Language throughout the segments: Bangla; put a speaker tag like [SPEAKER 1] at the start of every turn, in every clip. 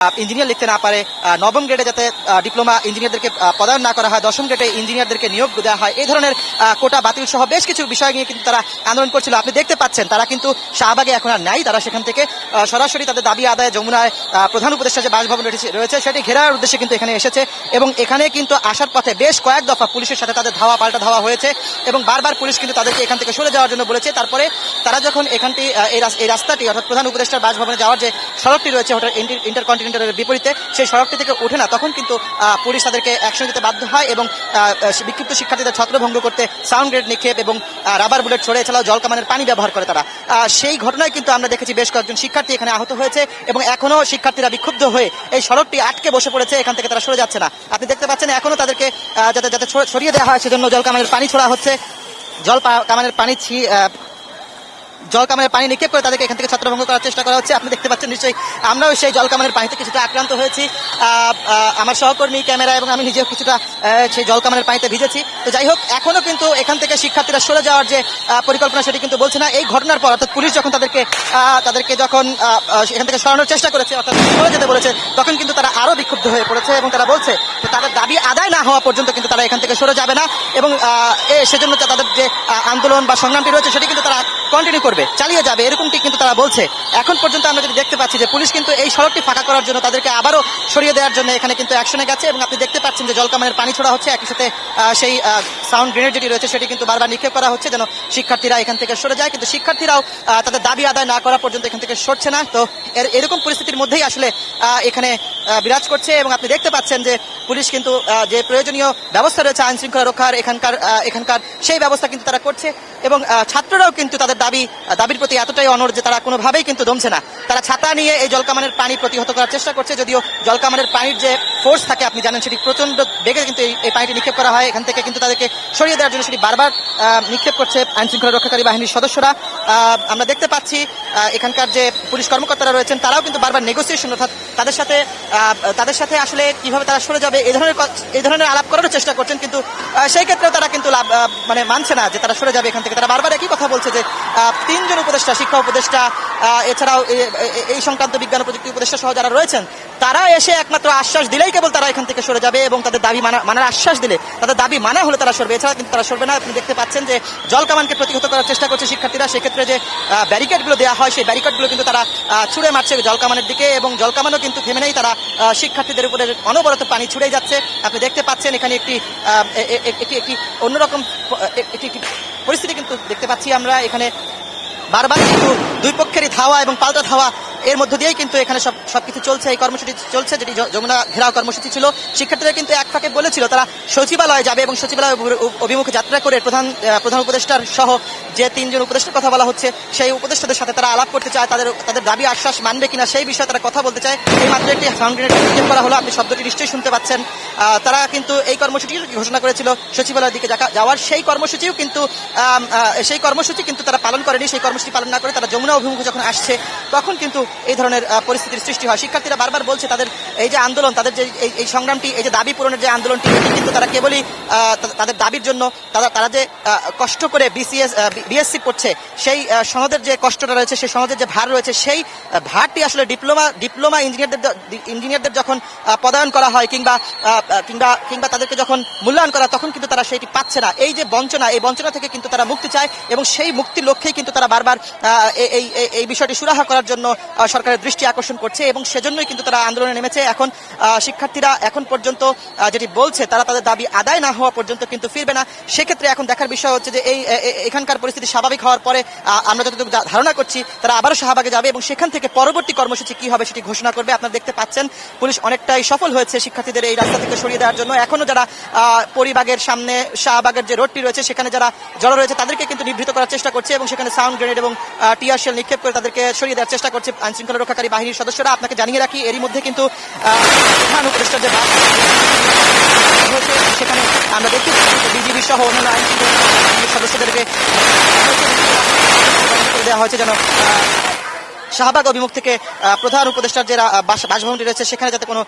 [SPEAKER 1] ইঞ্জিনিয়ার লিখতে না পারে নবম গ্রেডে যাতে ডিপ্লোমা ইঞ্জিনিয়ারদেরকে প্রদান না করা হয়, দশম গ্রেডে ইঞ্জিনিয়ারদেরকে নিয়োগ দেওয়া হয়, এই ধরনের কোটা বাতিল সহ বেশ কিছু বিষয় নিয়ে কিন্তু তারা আন্দোলন করছিল। আপনি দেখতে পাচ্ছেন, তারা কিন্তু শাহবাগে এখন আর নাই। তারা সেখান থেকে সরাসরি তাদের দাবি আদায় যমুনায় প্রধান উপদেষ্টা যে বাসভবন রয়েছে- সেটি ঘেরার উদ্দেশ্যে কিন্তু এখানে এসেছে এবং এখানে কিন্তু আসার পথে বেশ কয়েক দফা পুলিশের সাথে তাদের ধাওয়া পাল্টা ধাওয়া হয়েছে এবং বারবার পুলিশ কিন্তু তাদেরকে এখান থেকে সরে যাওয়ার জন্য বলেছে। তারপরে তারা যখন এখানটি এই রাস্তাটি, অর্থাৎ প্রধান উপদেষ্টার বাসভবনে যাওয়ার যে সড়কটি রয়েছে হোটেল ইন্টারকন্টিনেন্টালের বিপরীতে সেই সড়কটি থেকে ওঠে না। তখন কিন্তু পুলিশ তাদেরকে অ্যাকশন দিতে বাধ্য হয় এবং বিক্ষিপ্ত শিক্ষার্থীদের ছত্রভঙ্গ করতে সাউন্ড গ্রেড নিক্ষেপ এবং রাবার বুলেট ছড়ে এছাড়াও জলকামানের পানি ব্যবহার করে তারা। সেই ঘটনায় কিন্তু আমরা দেখেছি বেশ কয়েকজন শিক্ষার্থী এখানে আহত হয়েছে এবং এখনও শিক্ষার্থীরা বিক্ষুব্ধ হয়ে এই সড়কটি আটকে বসে পড়েছে, এখান থেকে তারা সরে যাচ্ছে না। আপনি দেখতে পাচ্ছেন এখনও তাদেরকে যাতে যাতে সর- সরিয়ে দেওয়া হয় সেজন্য জলকামানের পানি ছোড়া হচ্ছে। জল কামানের পানি ছি- আহ, জল কামানের পানি নিক্ষেপ করে তাদেরকে এখান থেকে ছত্রভঙ্গ করার চেষ্টা করা হচ্ছে। আপনি দেখতে পাচ্ছেন নিশ্চয়ই আমরাও সেই জল কামানের পানিতে কিছুটা আক্রান্ত হয়েছি। আমার সহকর্মী ক্যামেরা এবং আমি নিজেও কিছুটা সেই জল কামানের পানিতে ভিজেছি। তো যাই হোক এখনও কিন্তু এখান থেকে শিক্ষার্থীরা সরে যাওয়ার যে পরিকল্পনা সেটি কিন্তু বলছে না। এই ঘটনার পর অর্থাৎ পুলিশ যখন তাদেরকে তাদেরকে যখন এখান থেকে সরানোর চেষ্টা করেছে অর্থাৎ সরে যেতে বলেছে তখন কিন্তু তারা আরও বিক্ষুব্ধ হয়ে পড়েছে এবং তারা বলছে যে তাদের দাবি আদায় না হওয়া পর্যন্ত কিন্তু তারা এখান থেকে সরে যাবে না এবং সেজন্য তাদের যে আন্দোলন বা সংগ্রামটি রয়েছে সেটি কিন্তু তারা কন্টিনিউ করবে, চালিয়ে যাবে, এরকমটি কিন্তু তারা বলছে। এখন পর্যন্ত আমরা যদি দেখতে পাচ্ছি যে পুলিশ কিন্তু এই সড়কটি ফাঁকা করার জন্য তাদেরকে আবারও সরিয়ে দেওয়ার জন্য এখানে কিন্তু অ্যাকশনে গেছে এবং আপনি দেখতে পাচ্ছেন যে জলকামানের পানি ছোড়া হচ্ছে, একই সাথে সেই সাউন্ড গ্রেনেড যেটি রয়েছে সেটি কিন্তু বারবার নিক্ষেপ করা হচ্ছে যেন শিক্ষার্থীরা এখান থেকে সরে যায়। কিন্তু শিক্ষার্থীরাও তাদের দাবি আদায় না করা পর্যন্ত এখান থেকে সরছে না। তো এর, এরকম পরিস্থিতির মধ্যেই আসলে এখানে বিরাজ করছে এবং আপনি দেখতে পাচ্ছেন যে পুলিশ কিন্তু যে প্রয়োজনীয় ব্যবস্থা রয়েছে আইন শৃঙ্খলা রক্ষার এখানকার এখানকার সেই ব্যবস্থা কিন্তু তারা করছে এবং ছাত্ররাও কিন্তু তাদের দাবি, দাবির প্রতি এতটাই অনড় যে তারা কোনোভাবেই কিন্তু দমছে না। তারা ছাতা নিয়ে এই জলকামানের পানি প্রতিহত করার চেষ্টা করছে, যদিও জলকামানের পানির যে ফোর্স থাকে, আপনি জানেন সেটি প্রচণ্ড বেগে কিন্তু এই- পানিটি নিক্ষেপ করা হয়। এখান থেকে কিন্তু তাদেরকে সরিয়ে দেওয়ার জন্য সেটি বারবার নিক্ষেপ করছে আইন শৃঙ্খলা রক্ষাকারী বাহিনীর সদস্যরা। আমরা দেখতে পাচ্ছি এখানকার যে পুলিশ কর্মকর্তারা রয়েছেন, তারাও কিন্তু বারবার নেগোসিয়েশন অর্থাৎ তাদের সাথে তাদের সাথে আসলে কীভাবে তারা সরে যাবে এই ধরনের এই ধরনের আলাপ করার চেষ্টা করছেন, কিন্তু সেই ক্ষেত্রেও তারা কিন্তু মানে মানছে না যে তারা সরে যাবে এখান থেকে। তারা বারবার একই কথা বলছে যে তিনজন উপদেষ্টা, শিক্ষা উপদেষ্টা এছাড়াও এই সংক্রান্ত বিজ্ঞান প্রযুক্তি উপদেষ্টা সহ যারা রয়েছেন, তারা এসে একমাত্র আশ্বাস দিলেই কেবল তারা এখান থেকে সরে যাবে এবং তাদের দাবি মানা, মানার আশ্বাস দিলে, তাদের দাবি মানা হলে তারা সরবে। এছাড়া কিন্তু তারা সরবে না। আপনি দেখতে পাচ্ছেন যে জল কামানকে প্রতিহত করার চেষ্টা করছে শিক্ষার্থীরা। সেক্ষেত্রে যে ব্যারিকেডগুলো দেওয়া হয়, সেই ব্যারিকেডগুলো কিন্তু তারা ছুড়ে মারছে জল কামানের দিকে এবং জল কামানও কিন্তু থেমে নেই। তারা শিক্ষার্থীদের উপরে অনবরত পানি ছুড়ে যাচ্ছে। আপনি দেখতে পাচ্ছেন এখানে একটি একটি একটি অন্যরকম একটি পরিস্থিতি কিন্তু দেখতে পাচ্ছি আমরা। এখানে বারবার কিন্তু দুই পক্ষেরই ধাওয়া এবং পাল্টা ধাওয়া এর মধ্য দিয়েই কিন্তু এখানে সব সবকিছু চলছে, এই কর্মসূচি চলছে, যেটি যমুনা ঘেরাও কর্মসূচি ছিল। শিক্ষার্থীরা কিন্তু এক ফাঁকে বলেছিল, তারা সচিবালয়ে যাবে এবং সচিবালয় অভিমুখে যাত্রা করে প্রধান প্রধান উপদেষ্টার সহ যে তিনজন উপদেষ্টার কথা বলা হচ্ছে, সেই উপদেষ্টাদের সাথে তারা আলাপ করতে চায়। তাদের তাদের দাবি আশ্বাস মানবে কিনা সেই বিষয়ে তারা কথা বলতে চায়। এই মাত্র একটি নিক্ষেপ করা হলো। আপনি শব্দটি নিশ্চয়ই শুনতে পাচ্ছেন। তারা কিন্তু এই কর্মসূচি ঘোষণা করেছিল, সচিবালয়ের দিকে যাওয়ার সেই কর্মসূচিও কিন্তু সেই কর্মসূচি কিন্তু তারা পালন করেনি। সেই কর্মসূচি পালন না করে তারা যমুনা অভিমুখে যখন আসছে, তখন কিন্তু এই ধরনের পরিস্থিতির সৃষ্টি হয়। শিক্ষার্থীরা বারবার বলছে তাদের এই যে আন্দোলন, তাদের যে এই- সংগ্রামটি, এই যে দাবি পূরণের যে আন্দোলনটি, এটি কিন্তু তারা কেবলই তাদের দাবির জন্য, তারা তারা যে কষ্ট করে বিসিএস বিএসসি পড়ছে সেই সনদের যে কষ্টটা রয়েছে, সেই সনদের যে ভার রয়েছে, সেই ভারটি আসলে ডিপ্লোমা ডিপ্লোমা ইঞ্জিনিয়ারদের ইঞ্জিনিয়ারদের যখন পদায়ন করা হয় কিংবা কিংবা কিংবা তাদেরকে যখন মূল্যায়ন করা তখন কিন্তু তারা সেটি পাচ্ছে না। এই যে বঞ্চনা, এই বঞ্চনা থেকে কিন্তু তারা মুক্তি চায় এবং সেই মুক্তির লক্ষ্যেই কিন্তু তারা বারবার এই- এই বিষয়টি সুরাহা করার জন্য সরকারের দৃষ্টি আকর্ষণ করছে এবং সেজন্যই কিন্তু তারা আন্দোলনে নেমেছে। এখন শিক্ষার্থীরা এখন পর্যন্ত যেটি বলছে, তারা তাদের দাবি আদায় না হওয়া পর্যন্ত কিন্তু ফিরবে না। সেক্ষেত্রে এখন দেখার বিষয় হচ্ছে যে এই এখানকার পরিস্থিতি স্বাভাবিক হওয়ার পরে আমরা যতটুকু ধারণা করছি, তারা আবারও শাহবাগে যাবে এবং সেখান থেকে পরবর্তী কর্মসূচি কি হবে সেটি ঘোষণা করবে। আপনারা দেখতে পাচ্ছেন, পুলিশ অনেকটাই সফল হয়েছে শিক্ষার্থীদের এই রাস্তা থেকে সরিয়ে দেওয়ার জন্য। এখনও যারা পরিবাগের সামনে শাহবাগের যে রোডটি রয়েছে, সেখানে যারা জড়ো রয়েছে, তাদেরকে কিন্তু নিবৃত করার চেষ্টা করছে এবং সেখানে সাউন্ড গ্রেনেড এবং টিয়ার শেল নিক্ষেপ করে তাদেরকে সরিয়ে দেওয়ার চেষ্টা করছে। আইন শৃঙ্খলা রক্ষাকারী বাহিনীর সদস্যরা আপনাকে জানিয়ে রাখি, এরই মধ্যে কিন্তু যে সেখানে আমরা দেখতে বিজিবি সহ অন্যান্য আইন শৃঙ্খলা সদস্যদেরকে দেওয়া হয়েছে যেন শাহবাগ অভিমুখ থেকে প্রধান উপদেষ্টার যে বাসভবনটি রয়েছে, সেখানে যাতে কোনো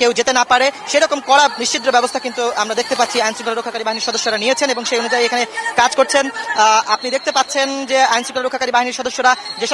[SPEAKER 1] কেউ যেতে না পারে। সেরকম কড়া নিশ্চিদ্র ব্যবস্থা কিন্তু আমরা দেখতে পাচ্ছি আইন শৃঙ্খলা রক্ষাকারী বাহিনীর সদস্যরা নিয়েছেন এবং সেই অনুযায়ী এখানে কাজ করছেন। আপনি দেখতে পাচ্ছেন যে আইন শৃঙ্খলা রক্ষাকারী বাহিনীর সদস্যরা যেসব